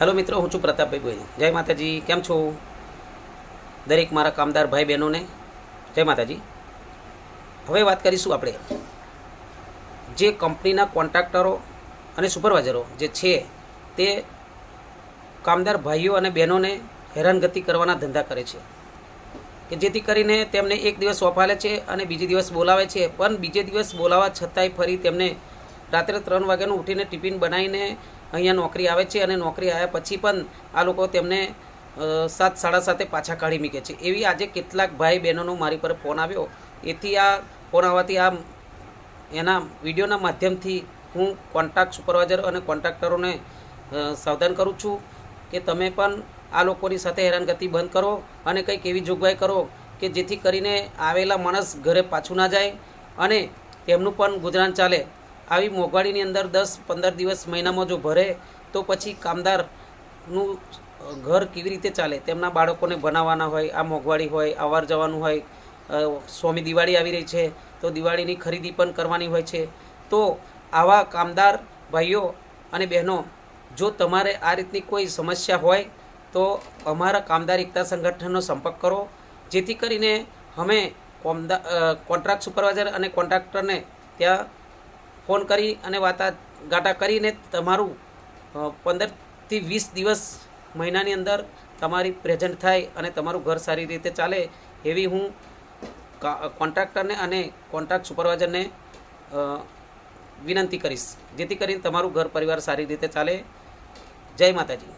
Hello મિત્રો, હું છું પ્રતાપભાઈ ગોયલ જય માતાજી, કેમ છો? દરેક મારા કામદાર ભાઈ બહેનોને. જય માતાજી. હવે વાત કરીશું આપણે જે કંપનીના કોન્ટ્રાક્ટરો અને સુપરવાઇઝરો જે છે, તે કામદાર ભાઈઓ અને બહેનોને હેરાનગતિ કરવાના ધંધા કરે છે. કે જેથી કરીને તેમને એક દિવસ ઓફ છે અને બીજે દિવસ બોલાવે છે. પણ બીજે દિવસ બોલાવા છતાંય ફરી તેમને રાત્રે ત્રણ વાગ્યાનું ઉઠીને ટિફિન બનાવીને અહીંયા નોકરી આવે છે અને નોકરી આવ્યા પછી પણ આ લોકો તેમને સાત, સાડા સાતે પાછા કાઢી મૂકે છે. એવી આજે કેટલાક ભાઈ બહેનોનો મારી પર ફોન આવ્યો. એથી આ ફોન આવવાથી આ એના વિડીયોના માધ્યમથી હું કોન્ટ્રાક્ટ સુપરવાઇઝર અને કોન્ટ્રાક્ટરોને સાવધાન કરું છું કે તમે પણ આ લોકોની સાથે હેરાનગતિ બંધ કરો અને કંઈક એવી જોગવાઈ કરો કે જેથી કરીને આવેલા માણસ ઘરે પાછું ના જાય અને તેમનું પણ ગુજરાન ચાલે. આવી મોંઘવારીની અંદર દસ, પંદર દિવસ મહિનામાં જો ભરે, તો પછી કામદારનું ઘર કેવી રીતે ચાલે? તેમના બાળકોને બનાવવાના હોય, આ મોંઘવારી હોય, અવાર જવાનું હોય સ્વામી દિવાળી આવી રહી છે, તો દિવાળીની ખરીદી પણ કરવાની હોય છે. તો આવા કામદાર ભાઈઓ અને બહેનો, જો તમારે આ રીતની કોઈ સમસ્યા હોય, તો અમારા કામદાર એકતા સંગઠનનો સંપર્ક કરો. જેથી કરીને અમે કોમદા કોન્ટ્રાક્ટ સુપરવાઇઝર અને કોન્ટ્રાક્ટરને ત્યાં ફોન કરી અને વાતા કરીને તમારું પંદરથી વીસ દિવસ મહિનાની અંદર તમારી પ્રેઝન્ટ થાય અને તમારું ઘર સારી રીતે ચાલે એવી હું કોન્ટ્રાક્ટરને અને કોન્ટ્રાક્ટ સુપરવાઇઝરને વિનંતી કરીશ. જેથી કરીને તમારું ઘર પરિવાર સારી રીતે ચાલે. જય માતાજી.